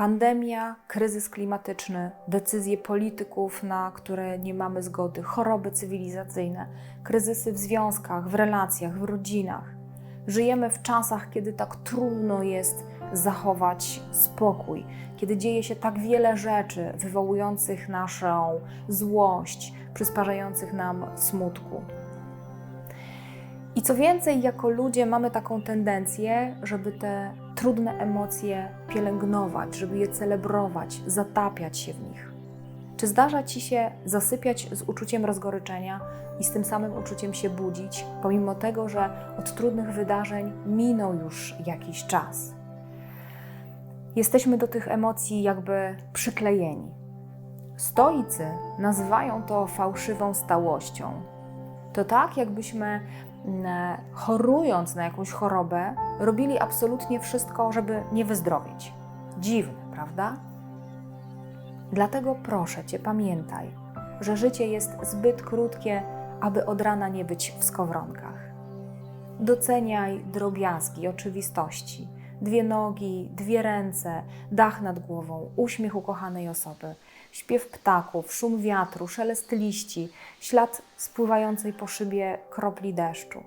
Pandemia, kryzys klimatyczny, decyzje polityków, na które nie mamy zgody, choroby cywilizacyjne, kryzysy w związkach, w relacjach, w rodzinach. Żyjemy w czasach, kiedy tak trudno jest zachować spokój, kiedy dzieje się tak wiele rzeczy wywołujących naszą złość, przysparzających nam smutku. I co więcej, jako ludzie mamy taką tendencję, żeby te trudne emocje pielęgnować, żeby je celebrować, zatapiać się w nich. Czy zdarza ci się zasypiać z uczuciem rozgoryczenia i z tym samym uczuciem się budzić, pomimo tego, że od trudnych wydarzeń minął już jakiś czas? Jesteśmy do tych emocji jakby przyklejeni. Stoicy nazywają to fałszywą stałością. To tak, jakbyśmy mm, chorując na jakąś chorobę, robili absolutnie wszystko, żeby nie wyzdrowieć. Dziwne, prawda? Dlatego proszę Cię, pamiętaj, że życie jest zbyt krótkie, aby od rana nie być w skowronkach. Doceniaj drobiazgi, oczywistości. Dwie nogi, dwie ręce, dach nad głową, uśmiech ukochanej osoby, śpiew ptaków, szum wiatru, szelest liści, ślad spływającej po szybie kropli deszczu.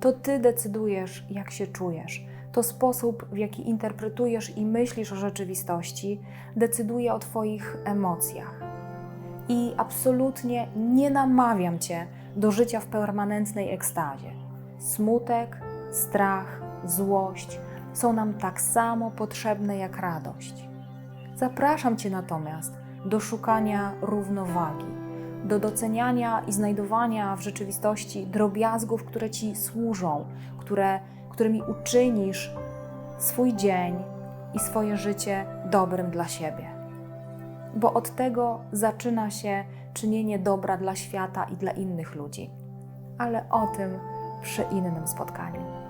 To Ty decydujesz, jak się czujesz. To sposób, w jaki interpretujesz i myślisz o rzeczywistości, decyduje o Twoich emocjach. I absolutnie nie namawiam Cię do życia w permanentnej ekstazie. Smutek, strach, złość są nam tak samo potrzebne jak radość. Zapraszam Cię natomiast do szukania równowagi, do doceniania i znajdowania w rzeczywistości drobiazgów, które Ci służą, które, którymi uczynisz swój dzień i swoje życie dobrym dla siebie. Bo od tego zaczyna się czynienie dobra dla świata i dla innych ludzi. Ale o tym przy innym spotkaniu.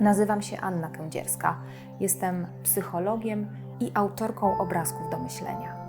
Nazywam się Anna Kędzierska. Jestem psychologiem i autorką obrazków do myślenia.